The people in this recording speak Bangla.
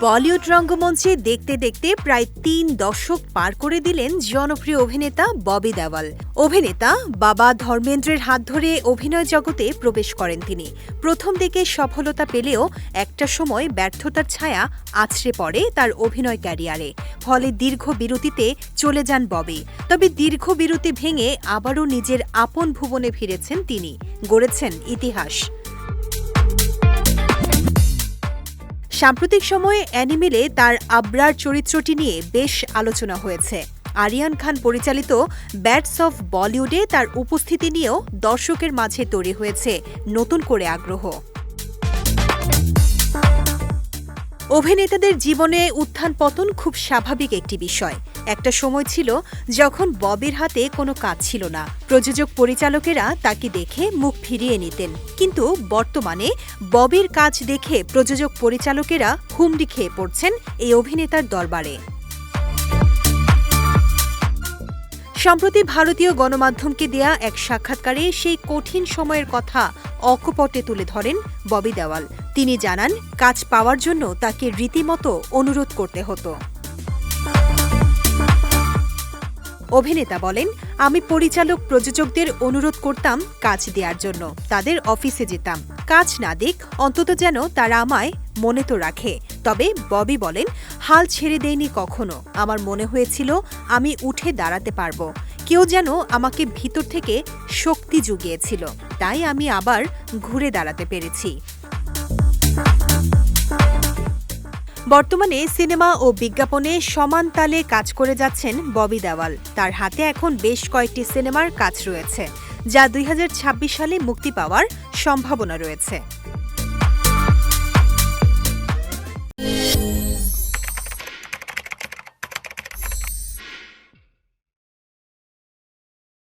বলিউড রঙ্গমঞ্চে দেখতে দেখতে প্রায় তিন দশক পার করে দিলেন জনপ্রিয় অভিনেতা ববি দেওয়াল। অভিনেতা বাবা ধর্মেন্দ্রের হাত ধরে অভিনয় জগতে প্রবেশ করেন তিনি। প্রথম দিকে সফলতা পেলেও একটা সময় ব্যর্থতার ছায়া আছড়ে পড়ে তার অভিনয় ক্যারিয়ারে। ফলে দীর্ঘ বিরতিতে চলে যান ববি। তবে দীর্ঘ বিরতি ভেঙে আবারও নিজের আপন ভুবনে ফিরেছেন তিনি। গড়েছেন ইতিহাস। সাম্প্রতিক সময়ে অ্যানিমেলে তার আব্রার চরিত্রটি নিয়ে বেশ আলোচনা হয়েছে। আরিয়ান খান পরিচালিত ব্যাটস অফ বলিউডে তার উপস্থিতি নিয়েও দর্শকের মাঝে তৈরি হয়েছে নতুন করে আগ্রহ। অভিনেতাদের জীবনে উত্থান পতন খুব স্বাভাবিক একটি বিষয়। একটা সময় ছিল যখন ববির হাতে কোনো কাজ ছিল না। প্রযোজক পরিচালকেরা তাকে দেখে মুখ ফিরিয়ে নিতেন। কিন্তু বর্তমানে ববির কাজ দেখে প্রযোজক পরিচালকেরা হুমড়ি খেয়ে পড়ছেন এই অভিনেতার দরবারে। সম্প্রতি ভারতীয় গণমাধ্যমকে দেয়া এক সাক্ষাৎকারে সেই কঠিন সময়ের কথা অকপটে তুলে ধরেন ববি দেওয়াল। তিনি জানান, কাজ পাওয়ার জন্য তাকে রীতিমতো অনুরোধ করতে হতো। অভিনেতা বলেন, আমি পরিচালক প্রযোজকদের অনুরোধ করতাম কাজ দেওয়ার জন্য, তাদের অফিসে যেতাম। কাজ না দিক, অন্তত যেন তারা আমায় মনে তো রাখে। তবে ববি বলেন হাল ছেড়ে দেয়নি কখনো। আমার মনে হয়েছিল, আমি উঠে দাঁড়াতে পারব। কেউ যেন আমাকে ভিতর থেকে শক্তি জুগিয়েছিল। তাই আমি আবার ঘুরে দাঁড়াতে পেরেছি। বর্তমানে সিনেমা ও বিজ্ঞাপনে সমান তালে কাজ করে যাচ্ছেন ববি দেওয়াল। তার হাতে এখন বেশ কয়েকটি সিনেমার কাজ রয়েছে, যা দুই হাজার ছাব্বিশ সালে মুক্তি পাওয়ার সম্ভাবনা রয়েছে।